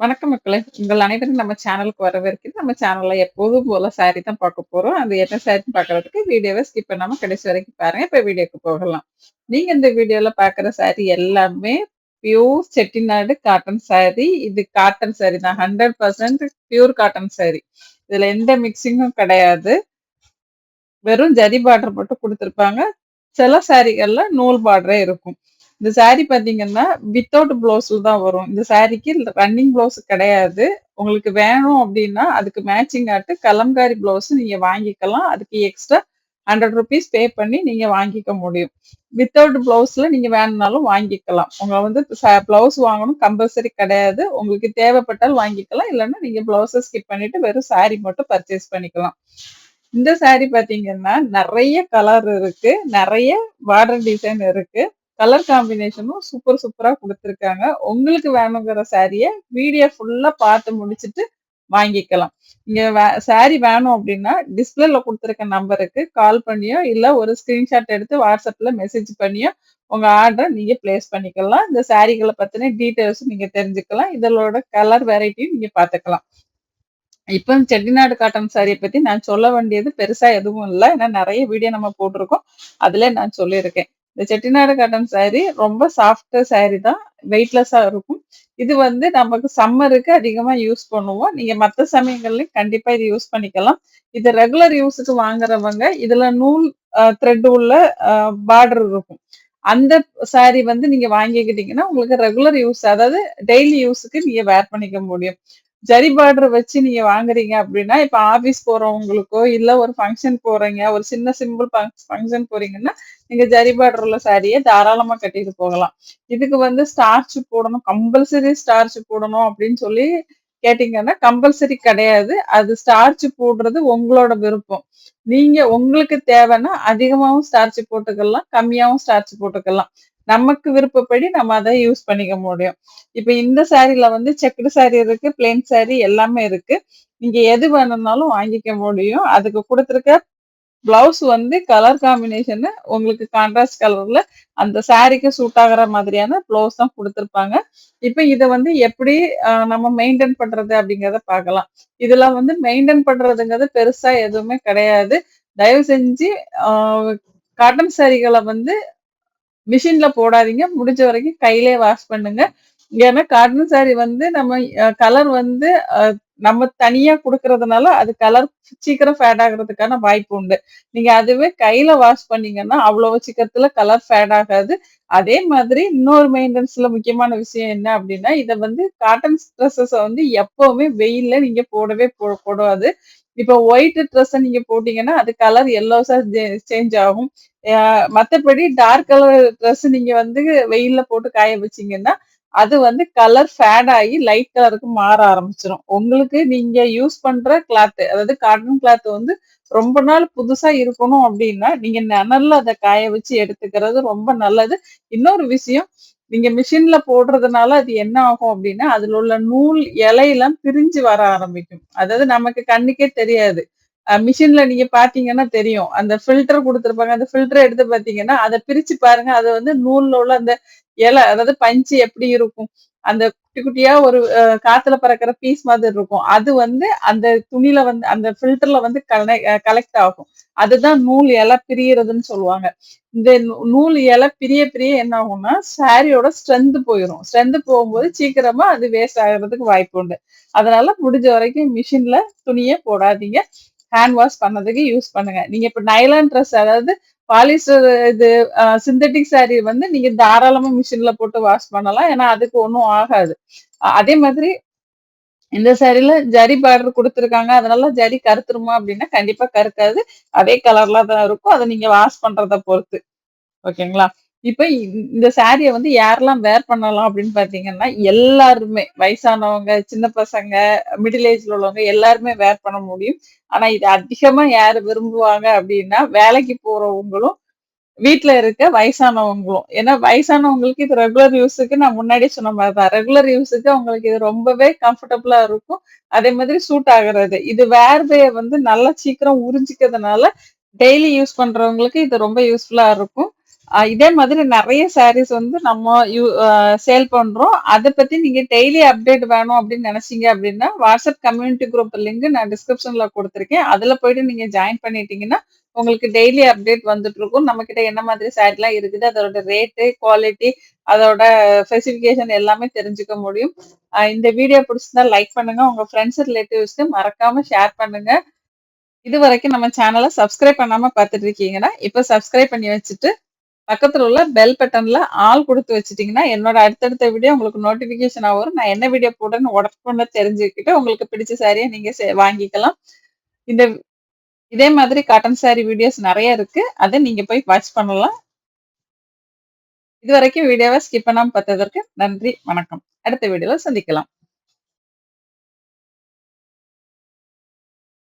வணக்கம் மக்களே! உங்கள் அனைவரும் நம்ம சேனலுக்கு வரவேற்கிறேன். நம்ம சேனல்ல எப்போதும் போல சாரி தான் பார்க்க போறோம். அது என்ன சாரின்னு பாக்குறதுக்கு வீடியோவை ஸ்கிப் பண்ணாம கடைசி வரைக்கும் பாருங்க. இப்ப வீடியோக்கு போகலாம். நீங்க இந்த வீடியோல பாக்குற சாரி எல்லாமே பியூர் செட்டிநாடு காட்டன் சாரி. இது காட்டன் சாரி தான். 100% பியூர் காட்டன் சாரி. இதுல எந்த மிக்ஸிங்கும் கிடையாது. வெறும் ஜரி பார்டர் மட்டும் குடுத்துருப்பாங்க. சில சாரிகள்ல நூல் பார்டரே இருக்கும். இந்த சாரி பார்த்தீங்கன்னா, வித்தவுட் ப்ளவுஸில் தான் வரும். இந்த சாரிக்கு ரன்னிங் ப்ளவுஸ் கிடையாது. உங்களுக்கு வேணும் அப்படின்னா அதுக்கு மேட்சிங் ஆட்டு கலம்காரி ப்ளவுஸ் நீங்கள் வாங்கிக்கலாம். அதுக்கு எக்ஸ்ட்ரா ஹண்ட்ரட் ருபீஸ் பே பண்ணி நீங்கள் வாங்கிக்க முடியும். வித்தவுட் ப்ளவுஸில் நீங்கள் வேணும்னாலும் வாங்கிக்கலாம். உங்களை வந்து ப்ளவுஸ் வாங்கணும் கம்பல்சரி கிடையாது. உங்களுக்கு தேவைப்பட்டால் வாங்கிக்கலாம். இல்லைன்னா நீங்கள் ப்ளவுஸை ஸ்கிப் பண்ணிட்டு வெறும் சாரி மட்டும் பர்ச்சேஸ் பண்ணிக்கலாம். இந்த சாரி பார்த்தீங்கன்னா, நிறைய கலர் இருக்குது நிறைய பார்டர் டிசைன் இருக்குது கலர் காம்பினேஷனும் சூப்பர் சூப்பரா கொடுத்துருக்காங்க உங்களுக்கு வேணுங்கிற சாரியை வீடியோ ஃபுல்லா பார்த்து முடிச்சுட்டு வாங்கிக்கலாம். இங்க வே சாரி வேணும் அப்படின்னா டிஸ்பிளேல கொடுத்துருக்க நம்பருக்கு கால் பண்ணியோ, இல்ல ஒரு ஸ்கிரீன்ஷாட் எடுத்து வாட்ஸ்அப்ல மெசேஜ் பண்ணியோ, உங்க ஆர்டரை நீங்க பிளேஸ் பண்ணிக்கலாம். இந்த சாரிகளை பத்தின டீட்டெயில்ஸும் நீங்க தெரிஞ்சுக்கலாம். இதோட கலர் வெரைட்டியும் நீங்க பார்த்துக்கலாம். இப்ப செட்டிநாடு காட்டன் சாரியை பத்தி நான் சொல்ல வேண்டியது பெருசா எதுவும் இல்லை ஏன்னா நிறைய வீடியோ நம்ம போட்டிருக்கோம் அதுல நான் சொல்லியிருக்கேன். இந்த செட்டிநாடு காட்டன் சாரி ரொம்ப சாஃப்ட் சாரி தான். வெயிட்லெஸ்ஸா இருக்கும். இது வந்து நமக்கு சம்மருக்கு அதிகமா யூஸ் பண்ணுவோம். நீங்க மத்த சமயங்கள்லயும் கண்டிப்பா இது யூஸ் பண்ணிக்கலாம். இது ரெகுலர் யூஸுக்கு வாங்குறவங்க, இதுல நூல் த்ரெட் உள்ள பார்டர் இருக்கும். அந்த சாரி வந்து நீங்க வாங்கிக்கிட்டீங்கன்னா, உங்களுக்கு ரெகுலர் யூஸ் அதாவது டெய்லி யூஸுக்கு நீங்க வேர் பண்ணிக்க முடியும். ஜரி பார்டர் வச்சு நீங்க வாங்குறீங்க அப்படின்னா இப்ப ஆபீஸ் போறவங்களுக்கோ, இல்ல ஒரு ஃபங்க்ஷன் போறீங்க, ஒரு சின்ன சிம்பிள் ஃபங்க்ஷன் போறீங்கன்னா, நீங்க ஜரி பார்டர் உள்ள சாரியை தாராளமா கட்டிட்டு போகலாம். இதுக்கு வந்து ஸ்டார்ச் போடணும், கம்பல்சரி ஸ்டார்ச் போடணும் அப்படின்னு சொல்லி கேட்டீங்கன்னா, கம்பல்சரி கிடையாது. அது ஸ்டார்ச் போடுறது உங்களோட விருப்பம். நீங்க உங்களுக்கு தேவைன்னா அதிகமாவும் ஸ்டார்ச் போட்டுக்கலாம். கம்மியாவும் ஸ்டார்ச் போட்டுக்கலாம். நமக்கு விருப்பப்படி நம்ம அதை யூஸ் பண்ணிக்க முடியும். இப்போ இந்த சாரில வந்து செக்குடு சாரி இருக்கு, பிளெயின் சாரி எல்லாமே இருக்கு. நீங்க எது வேணும்னாலும் வாங்கிக்க முடியும். அதுக்கு கொடுத்துருக்க ப்ளவுஸ் வந்து கலர் காம்பினேஷன் உங்களுக்கு கான்ட்ராஸ்ட் கலர்ல அந்த சாரிக்கு சூட் ஆகுற மாதிரியான ப்ளவுஸ் தான் கொடுத்துருப்பாங்க இப்போ இதை வந்து எப்படி நம்ம மெயின்டெயின் பண்றது அப்படிங்கிறத பார்க்கலாம். இதுல வந்து மெயின்டைன் பண்றதுங்கிறது பெருசா எதுவுமே கிடையாது. தயவு செஞ்சு காட்டன் சாரிகளை வந்து மிஷின்ல போடாதீங்க. முடிஞ்ச வரைக்கும் கையிலே வாஷ் பண்ணுங்க. ஏன்னா காட்டன் சாரி வந்து நம்ம கலர் வந்து நம்ம தனியா குடுக்கறதுனால அது கலர் சீக்கிரம் ஃபேட் ஆகுறதுக்கான வாய்ப்பு உண்டு. நீங்க அதுவே கையில வாஷ் பண்ணீங்கன்னா, அவ்வளவு சீக்கிரத்துல கலர் ஃபேட் ஆகாது. அதே மாதிரி இன்னொரு மெயின்டெனன்ஸ்ல முக்கியமான விஷயம் என்ன அப்படின்னா இத வந்து காட்டன் ட்ரெஸ்ஸஸ வந்து எப்பவுமே வெயில்ல நீங்க போடவே போ கூடாது. இப்ப ஒயிட் ட்ரெஸ்ஸை நீங்க போட்டீங்கன்னா, அது கலர் எல்லோஸா சேஞ்ச் ஆகும். மற்றபடி டார்க் கலர் ட்ரெஸ் நீங்க வந்து வெயில்ல போட்டு காய வச்சீங்கன்னா, அது வந்து கலர் ஃபேட் ஆகி லைட் கலருக்கு மாற ஆரம்பிச்சிடும் உங்களுக்கு நீங்க யூஸ் பண்ற கிளாத் அதாவது காட்டன் கிளாத் வந்து ரொம்ப நாள் புதுசா இருக்கணும் அப்படின்னா நீங்க நெழல்ல அதை காய வச்சு எடுத்துக்கிறது ரொம்ப நல்லது. இன்னொரு விஷயம், நீங்க மிஷின்ல போடுறதுனால அது என்ன ஆகும் அப்படின்னா அதுல உள்ள நூல் இலையெல்லாம் பிரிஞ்சு வர ஆரம்பிக்கும். அதாவது நமக்கு கண்ணுக்கே தெரியாது. மிஷின்ல நீங்க பாத்தீங்கன்னா தெரியும். அந்த ஃபில்டர் குடுத்துருப்பாங்க. அந்த ஃபில்டர் எடுத்து பாத்தீங்கன்னா அதை பிரிச்சு பாருங்க. அது வந்து நூல்ல உள்ள அந்த இலை அதாவது பஞ்சு எப்படி இருக்கும்? அந்த குட்டி குட்டியா ஒரு காத்துல பறக்கிற பீஸ் மாதிரி இருக்கும். அது வந்து அந்த துணியில வந்து அந்த ஃபில்டர்ல வந்து கலெக்ட் ஆகும். அதுதான் நூல் இலை பிரியறதுன்னு சொல்லுவாங்க. இந்த நூல் இலை பிரிய பிரிய என்ன ஆகும்னா, சாரியோட ஸ்ட்ரென்த் போயிடும் ஸ்ட்ரென்த் போகும்போது சீக்கிரமா அது வேஸ்ட் ஆகுறதுக்கு வாய்ப்பு உண்டு. அதனால முடிஞ்ச வரைக்கும் மிஷின்ல துணியை போடாதீங்க. ஹேண்ட் வாஷ் பண்ணதுக்கு யூஸ் பண்ணுங்க. நீங்க இப்ப நைலான் ட்ரெஸ் அதாவது பாலிஸ்டர் இது சிந்தட்டிக் சிந்தெடிக் சாரி வந்து நீங்க தாராளமா மிஷின்ல போட்டு வாஷ் பண்ணலாம். ஏன்னா அதுக்கு ஒன்றும் ஆகாது. அதே மாதிரி இந்த சாரில ஜரி பார்டர் குடுத்துருக்காங்க. அதனால ஜரி கருத்துருமா அப்படின்னா கண்டிப்பா கருக்காது. அதே கலர்ல தான் இருக்கும். அத நீங்க வாஷ் பண்றத பொறுத்து. ஓகேங்களா? இப்ப இந்த சாரிய வந்து யாரெல்லாம் வேர் பண்ணலாம் அப்படின்னு பார்த்தீங்கன்னா, எல்லாருமே வயசானவங்க, சின்ன பசங்க, மிடில் ஏஜ்ல உள்ளவங்க எல்லாருமே வேர் பண்ண முடியும். ஆனா இது அதிகமா யாரு விரும்புவாங்க அப்படின்னா வேலைக்கு போறவங்களும், வீட்டுல இருக்க வயசானவங்களும். ஏன்னா வயசானவங்களுக்கு இது ரெகுலர் யூஸுக்கு நான் முன்னாடி சொன்ன மாதிரி தான். ரெகுலர் யூஸுக்கு அவங்களுக்கு இது ரொம்பவே கம்ஃபர்டபுளா இருக்கும். அதே மாதிரி சூட் ஆகுறது. இது வேர்வைய வந்து நல்லா சீக்கிரம் உறிஞ்சிக்கிறதுனால, டெய்லி யூஸ் பண்றவங்களுக்கு இது ரொம்ப யூஸ்ஃபுல்லா இருக்கும். இதே மாதிரி நிறைய சாரீஸ் வந்து நம்ம யூ சேல் பண்றோம். அதை பத்தி நீங்க டெய்லி அப்டேட் வேணும் அப்படின்னு நினைச்சீங்க அப்படின்னா, வாட்ஸ்அப் கம்யூனிட்டி குரூப் லிங்க் நான் டிஸ்கிரிப்ஷன்ல கொடுத்துருக்கேன் அதுல போயிட்டு நீங்க ஜாயின் பண்ணிட்டீங்கன்னா, உங்களுக்கு டெய்லி அப்டேட் வந்துட்டு இருக்கும். நம்மகிட்ட என்ன மாதிரி சாரிலாம் இருக்குது, அதோட ரேட்டு, குவாலிட்டி, அதோட ஸ்பெசிஃபிகேஷன் எல்லாமே தெரிஞ்சுக்க முடியும். இந்த வீடியோ பிடிச்சிருந்தா லைக் பண்ணுங்க. உங்க ஃப்ரெண்ட்ஸ், ரிலேட்டிவ்ஸ்க்கு மறக்காம ஷேர் பண்ணுங்க. இதுவரைக்கும் நம்ம சேனலை சப்ஸ்கிரைப் பண்ணாம பார்த்துட்டு இருக்கீங்கன்னா, இப்போ சப்ஸ்கிரைப் பண்ணி வச்சுட்டு, பக்கத்தில் உள்ள பெல் பட்டனில் ஆள் கொடுத்து வச்சிட்டிங்கன்னா என்னோட அடுத்தடுத்த வீடியோ உங்களுக்கு நோட்டிஃபிகேஷன் வரும். நான் என்ன வீடியோ போடுறேன்னு உடனுக்குடனே தெரிஞ்சுக்கிட்டு, உங்களுக்கு பிடிச்ச சாரியை நீங்கள் வாங்கிக்கலாம். இந்த இதே மாதிரி காட்டன் சாரி வீடியோஸ் நிறைய இருக்கு. அதை நீங்கள் போய் வாட்ச் பண்ணலாம். இதுவரைக்கும் வீடியோவை ஸ்கிப் பண்ணாம பார்த்ததற்கு நன்றி, வணக்கம். அடுத்த வீடியோவில் சந்திக்கலாம்.